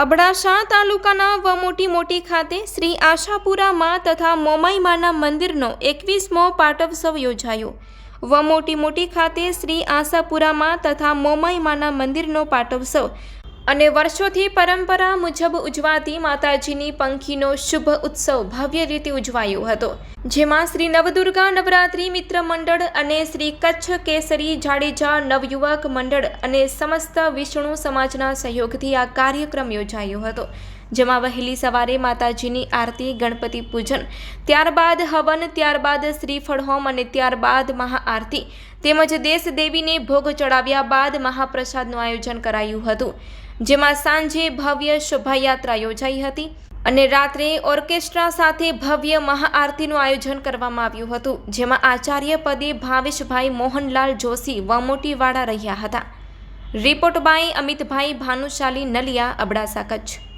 અબડાસા તાલુકાના વમોટી મોટી ખાતે શ્રી આશાપુરા મા તથા મોમાઈ માના મંદિરનો એકવીસમો પાટોત્સવ યોજાયો. વમોટી મોટી ખાતે શ્રી આશાપુરા મા તથા મોમાઈ માના મંદિરનો પાટોત્સવ અને વર્ષોથી પરંપરા મુજબ ઉજવાતી માતાજીની પંખીનો શુભ ઉત્સવ ભવ્ય રીતે ઉજવાયો હતો. જેમાં શ્રી નવદુર્ગા નવરાત્રિ મિત્ર મંડળ અને શ્રી કચ્છ કેસરી જાડેજા નવયુવક મંડળ અને સમસ્ત વિષ્ણુ સમાજના સહયોગથી આ કાર્યક્રમ યોજાયો હતો. જેમાં વહેલી સવારે માતાજીની આરતી, ગણપતિ પૂજન, ત્યારબાદ હવન, ત્યારબાદ શ્રીફળ હોમ અને ત્યારબાદ મહાઆરતી તેમજ દેશ દેવીને ભોગ ચડાવ્યા બાદ મહાપ્રસાદનું આયોજન કરાયું હતું. જેમાં સાંજે ભવ્ય શોભાયાત્રા યોજાઈ હતી અને રાત્રે ઓર્કેસ્ટ્રા સાથે ભવ્ય મહાઆરતીનું આયોજન કરવામાં આવ્યું હતું, જેમાં આચાર્ય પદે ભાવેશભાઈ મોહનલાલ જોશી વમોટીવાળા રહ્યા હતા. Report by Amitbhai Bhanushali Naliya, Abdasa Kutch.